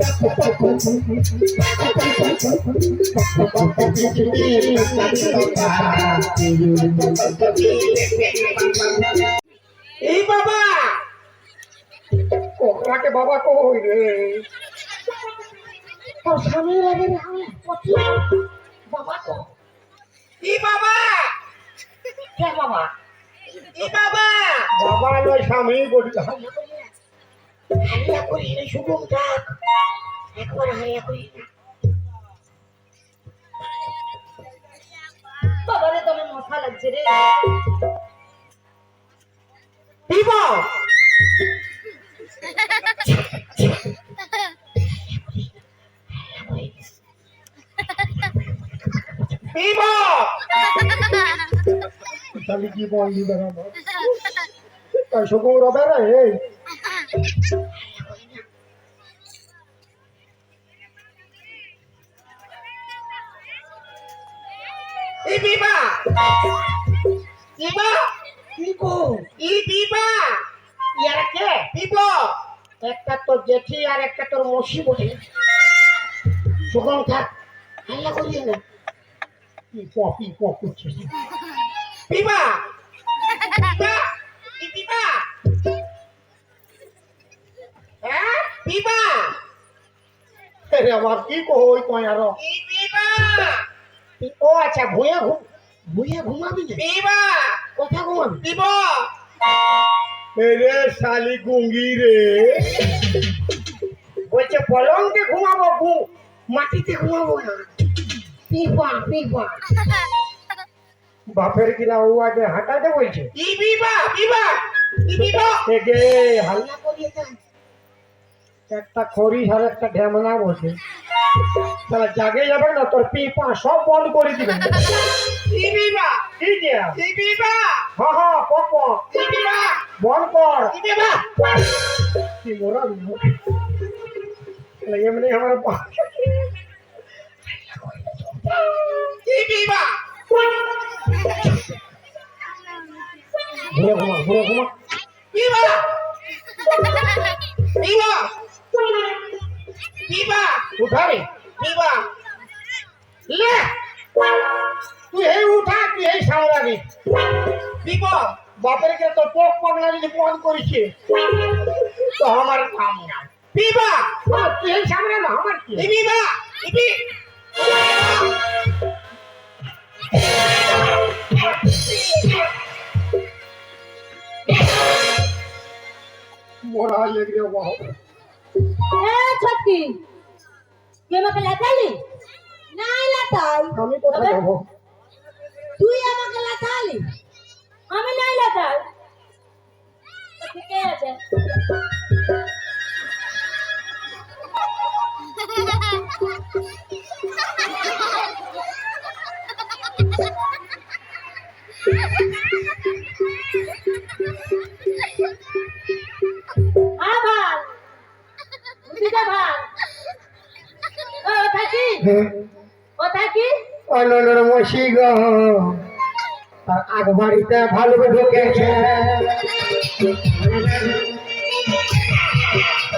এই বাবা! ওকে বাবা কই রে? তোর স্বামীর আগে বাবা তো এই বাবা! কে বাবা? এই বাবা! বাবা নয় স্বামী বলি। হারিয়া করি শুভম থাক একবার হারিয়া করি না। বাবারে তোমার মাথা লাগছে রে। বিবা বিবা তাহলে কি বললি তাই সকল রবে রে বিবা বিবা কি গো এই বিবা ইয়ারা কে বিবা একটা তোর জেঠি আর একটা তোর মসি বলে। শুভম থাক। হাল্লা করিয়ে না। কি পপ পপ করছিস। বিবা বিবা এই বিবা হ্যাঁ বিবা আমার কি কই তুই আর? বিবা ও আচ্ছা ভুঁয়ে ঘুম ভুঁয়ে ঘুমাবি না বিবা কথা ঘুমাবি? বিবা রে শালি গুঙ্গি রে। বলছে পলঙ্কে ঘুমাবো ঘু মাটিতে ঘুমাবো না। পিপা পিপা। বাপের কিনা ও আগে হাঁটাতে বলছে। বিবা বিবা বিবা থেকে হাল হাল্লা করিয়ে দেন। একটা খড়ি আর একটা ঢেমনা বসে। তাহলে জাগে যাবে না তোর পিপা সব বন্ধ করে দিবে। বিবা কি দিয়া এই হ্যাঁ হ্যাঁ পপ বিবা বন্ধ কর। এই কি মোরা তাহলে এমনি আমার পা- এই ঘুরে ঘুমা ঘুরে ঘুমা। বিবা বিবা বিবা উঠা রে বিবা লে! তুই এই উঠা, তুই এই সামলাবি বিবা বাপের কে তো পোক পাগলা যদি বন্ধ করেছে তো আমার কাম না বিবা তুই এই সামলাবি আমার কি? বিবা এই বি মোরা লেগে বাহ এ, ছটকি! তুই আমাকে লাথালি? নাই লাথাই। আমি কোথায় যাব? তুই আমাকে লাথালি? আমি নাই লাথাই। ঠিকই আছে? অননের মসি গো আর আগ বাড়িতে ভালো ঢুকেছে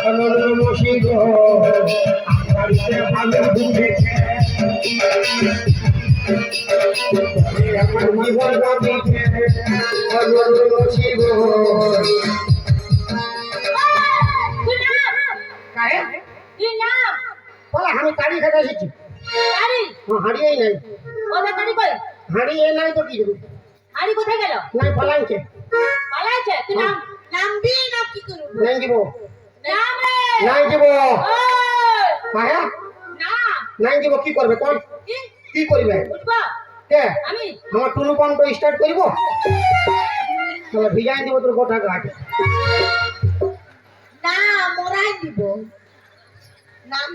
অননের মসি গো বাড়িতে ভালো ঢুকেছে আমার মন আমি তাড়ি খেতে এসেছি হারিয়েই নাই। ওটা কারি কই? হারিয়ে নাই তো কি দেবো আরে কোথায় গেল? নাই পালাইছে। পালাইছে? তুই নাম নামবি না কি করবি? নাই দিব। নাম রে! নাই দিব। মায়া? নাম নাই দিব কি করবে কোন কি? করবে? বুঝবা কে? আমি। আমার টুনু পাম্প স্টার্ট করব? তাহলে ভিজাই দিব তোর গোটা গাছ। না মোরাই দিব। নাম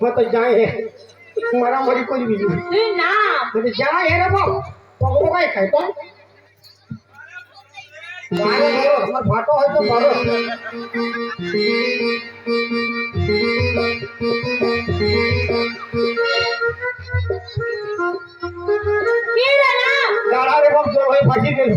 হয়তো যাই। হে মারামারি করবি না তুই নাম যদি যাই হে রে বাপ পকপকাই খাই তো? আমার ভাটো হয়তো বড় কি রে নাম দাঁড়া রে হয়ে ফাঁসি গেল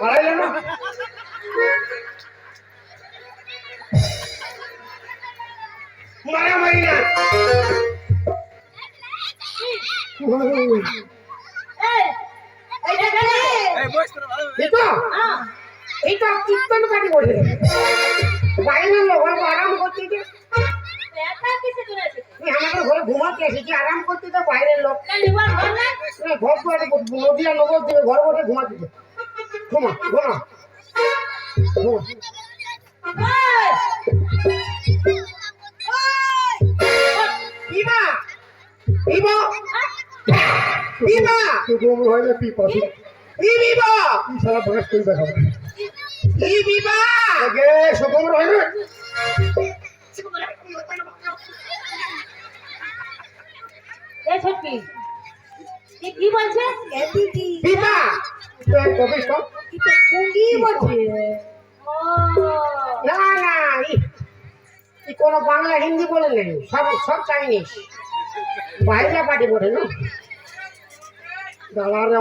পারাইলে না মারামারি না এই এইটা হ্যাঁ কীর্তন পাটি বলে বাইরের লোক আরাম করতে করে আমাদের ঘরে ঘুমাতে এসেছি আরাম করতে তো বাইরের লোক। ঘর ঘর নদিয়া নগর দিবে ঘর বসে ঘুমাতে। ঘুমা ঘুমা। বিমা বিমা বিমা তুই হয় না তুই পাশে ই বিমা তুই সারা বয়স তুই দেখাবো। ই বিমা আগে সুগম রয় না এই কি? কি বলছে? বিমা কবি সব। কি বলছে? না না ই- ই বাংলা হিন্দি বলে নেই। সব সব চাইনিজ। বাইরে পার্টি বলে না? দালারে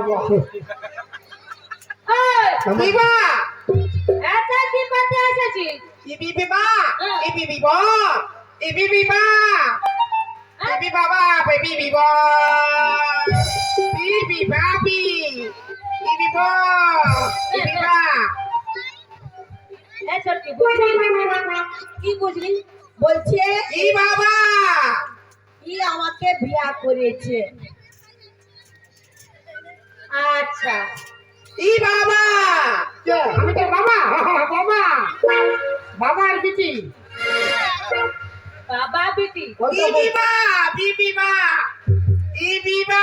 এটা কি ই বিমা ই বিমা Baby baba, baby biba. Baby baby. Baby ba. Baby ba. এই ছোটকি বুঝলি কি বুঝলি বলছে ই বাবা কি আমাকে বিয়া করেছে আচ্ছা ই বাবা কে? আমি তো বাবা বাবা বাবার বিটি বাবা বেটি ওই ই তো বল- বিবা বিবি বা ই বিবা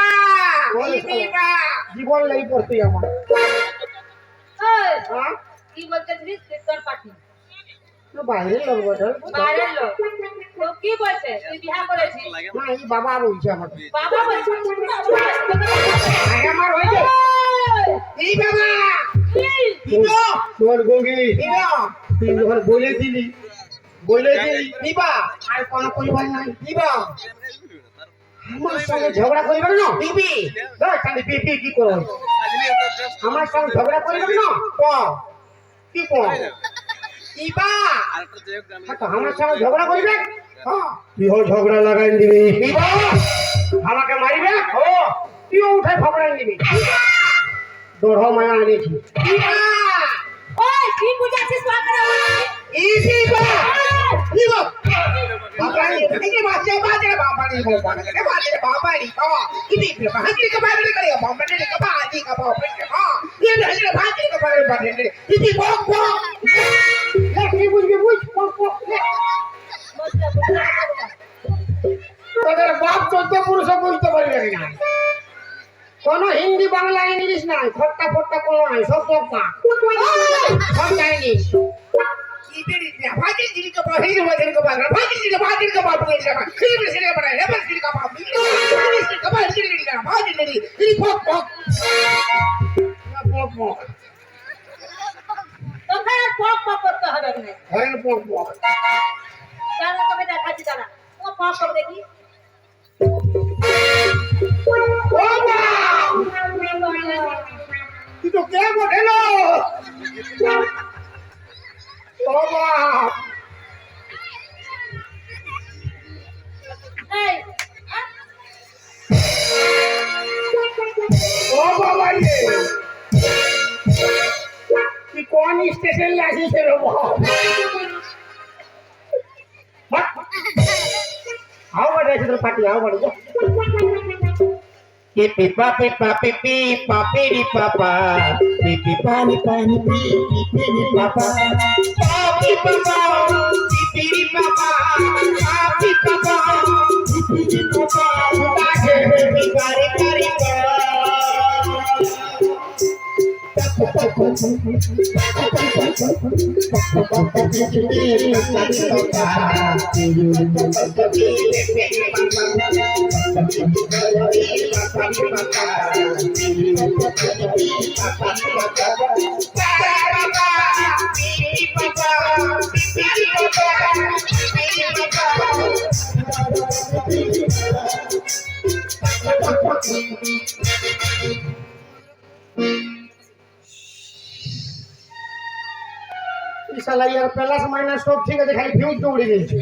ই বিবা জীবন নেই পড়তে আমার? হ্যাঁ? কি বলতেছিস কীর্তন পাঠি। তো লোক বাইরের লোক। তো কি বলছে? তুই বিয়া করেছিস? না এই বাবা বলছে আমাকে। বাবা বলছে। আমার হয়েছে ই বাবা। তোর গঙ্গি। তুই যখন বলে দিলি বলে দিলি বিবা আর কোনো পরিবার নাই বিবা আমার সঙ্গে ঝগড়া করিবার না। বিবি দেখ তাহলে বিপি কি করো আমার সঙ্গে ঝগড়া করিবার না। ক? কি কর ইবা তো আমার সঙ্গে ঝগড়া করিবে? হ্যাঁ তুই হোক ঝগড়া লাগাই দিবি। আমাকে মারিবে? ও তুইও উঠে ঝগড়াই দিবি। দোড় মায়া আনিছি ওই কি বাপ চলতে পুরুষ বুঝতে পারবে না কোন হিন্দি বাংলা ইংলিশ নাই ফটকা ফটকা কোন নাই সব না পক তাহলে তোকে দেখাচ্ছি দাঁড়া ও পক পক দেখি ও বাপ! তুই তো কে বটে কোন স্টেশন বাপ আও বাড়ি তোর পার্টি আও বাড়ি Pipi papi papi pi papi ri papa. Pipi pani pani pi pipi ri papa. Papi papa. Pipi ri papa. Papi papa. Pipi ri papa. Baje pipi kari kari pa শালা ইয়ার plus minus সব ঠিক আছে খালি fuse তো উড়ে গেছে।